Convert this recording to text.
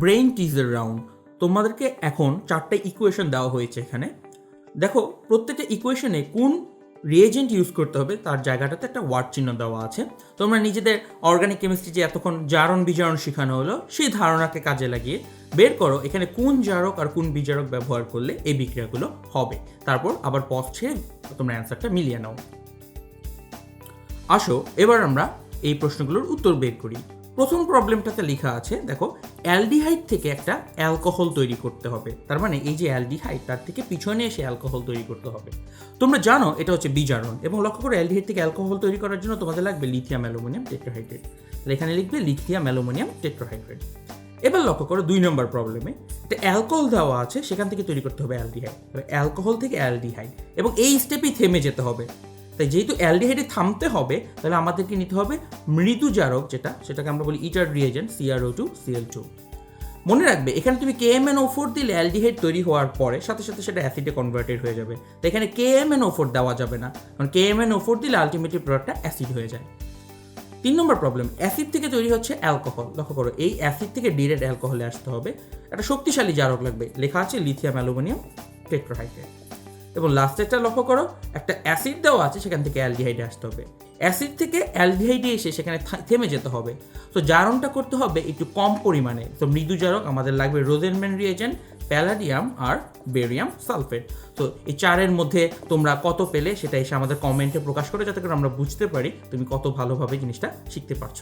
Brain teaser round তোমাদেরকে এখন চারটে ইকুয়েশন দেওয়া হয়েছে এখানে। দেখো, প্রত্যেকটা ইকুয়েশনে কোন রিয়েজেন্ট ইউজ করতে হবে, তার জায়গাটাতে একটা ওয়ার্ড চিহ্ন দেওয়া আছে। তোমরা নিজেদের অর্গানিক কেমিস্ট্রি যে এতক্ষণ জারণ বিজারণ শেখানো হলো, সেই ধারণাকে কাজে লাগিয়ে বের করো এখানে কোন জারক আর কোন বিজারক ব্যবহার করলে এই বিক্রিয়াগুলো হবে। তারপর আবার পথ ছেড়ে তোমরা অ্যান্সারটা মিলিয়ে নাও। আসো, এবার আমরা এই প্রশ্নগুলোর উত্তর বের করি। প্রথম প্রবলেমটাতে লেখা আছে, দেখো, অ্যালডিহাইড থেকে একটা অ্যালকোহল তৈরি করতে হবে। তার মানে এই যে অ্যালডিহাইড, তার থেকে পিছনে এসে অ্যালকোহল তৈরি করতে হবে। তোমরা জানো, এটা হচ্ছে বিজারণ এবং লক্ষ্য করো অ্যালডিহাইড থেকে অ্যালকোহল তৈরি করার জন্য তোমাদের লাগবে লিথিয়াম, অ্যালুমিনিয়াম, টেট্রাহাইড্রেট। তাহলে এখানে লিখবে লিথিয়াম, অ্যালুমিনিয়াম, টেট্রাহাইড্রেট। এবার লক্ষ্য করো দুই নম্বর প্রবলেমে একটা অ্যালকোহল দেওয়া আছে, সেখান থেকে তৈরি করতে হবে অ্যালডিহাইড। অ্যালকোহল থেকে অ্যালডিহাইড এবং এই স্টেপেই থেমে যেতে হবে। তাই যেহেতু অ্যালডিহাইডে থামতে হবে, তাহলে আমাদেরকে নিতে হবে মৃদু জারক যেটা, সেটাকে আমরা বলি Etard reagent CRO two CL two মনে রাখবে, এখানে তুমি কে এম এন ওফোর দিলে অ্যালডিহাইড তৈরি হওয়ার পরে সাথে সাথে সেটা অ্যাসিডে কনভার্টেড হয়ে যাবে। তো এখানে K M N O four দেওয়া যাবে না, কারণ কে এম এন ওফোর দিলে আলটিমেটলি প্রোডাক্টটা অ্যাসিড হয়ে যায়। তিন নম্বর প্রবলেম অ্যাসিড থেকে তৈরি হচ্ছে অ্যালকোহল। লক্ষ্য করো, এই অ্যাসিড থেকে ডিরেক্ট অ্যালকোহলে আসতে হবে। একটা শক্তিশালী জারক লাগবে, লেখা আছে লিথিয়াম অ্যালুমিনিয়াম টেট্রাহাইড্রেট। এবং লাস্টেরটা লক্ষ্য করো, একটা অ্যাসিড দেওয়া আছে, সেখান থেকে অ্যালডিহাইডে আসতে হবে। অ্যাসিড থেকে অ্যালডিহাইডে এসে সেখানে থেমে যেতে হবে। তো জারণটা করতে হবে একটু কম পরিমাণে। তো মৃদু জারক আমাদের লাগবে রোজেনম্যান রিয়েজেন্ট প্যালাডিয়াম আর বেরিয়াম সালফেট তো এই চারের মধ্যে তোমরা কত পেলে সেটা এসে আমাদের কমেন্টে প্রকাশ করে, যাতে করে আমরা বুঝতে পারি তুমি কত ভালোভাবে জিনিসটা শিখতে পারছ।